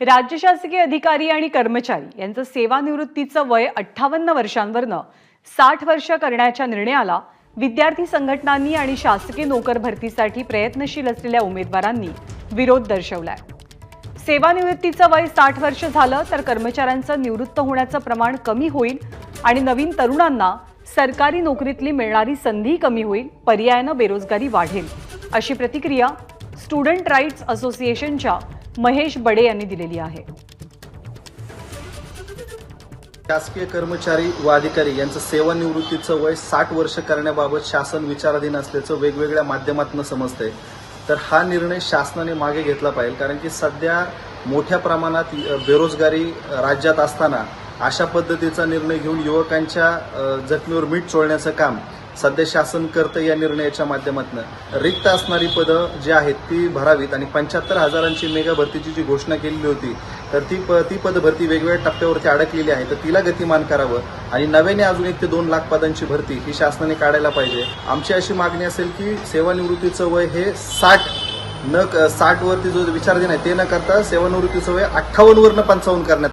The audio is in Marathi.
राज्य शासकीय अधिकारी आणि कर्मचारी यांचं सेवानिवृत्तीचं वय अठ्ठावन्न वर्षांवरनं साठ वर्ष करण्याच्या निर्णयाला विद्यार्थी संघटनांनी आणि शासकीय नोकर भरतीसाठी प्रयत्नशील असलेल्या उमेदवारांनी विरोध दर्शवलाय. सेवानिवृत्तीचं वय साठ वर्ष झालं तर कर्मचाऱ्यांचं निवृत्त होण्याचं प्रमाण कमी होईल आणि नवीन तरुणांना सरकारी नोकरीतली मिळणारी संधी कमी होईल पर्यायानं बेरोजगारी वाढेल. अशी प्रतिक्रिया स्टुडंट राईट्स असोसिएशनच्या महेश बडे यांनी दिलेली आहे. शासकीय कर्मचारी व अधिकारी यांचं सेवानिवृत्तीचं वय साठ वर्ष करण्याबाबत शासन विचाराधीन असल्याचं वेगवेगळ्या माध्यमातून समजतंय. तर हा निर्णय शासनाने मागे घेतला पाहिजे कारण की सध्या मोठ्या प्रमाणात बेरोजगारी राज्यात असताना अशा पद्धतीचा निर्णय घेऊन युवकांच्या जखमीवर मीठ चोळण्याचं काम सध्या शासन करतं या निर्णयाच्या माध्यमातून. रिक्त असणारी पदं जी आहेत ती भरावीत आणि पंच्याहत्तर हजारांची मेगा भरतीची जी घोषणा केलेली होती तर ती प ती पदभरती वेगवेगळ्या टप्प्यावरती अडकलेली आहे तर तिला गतिमान करावं आणि नव्याने अजून एक ते दोन लाख पदांची भरती ही शासनाने काढायला पाहिजे. आमची अशी मागणी असेल की सेवानिवृत्तीचं वय हे साठ न क- साठ वरती जो विचारधीन आहे ते न करता सेवानिवृत्तीचं वय अठ्ठावन्नवरनं पंचावन्न करण्यात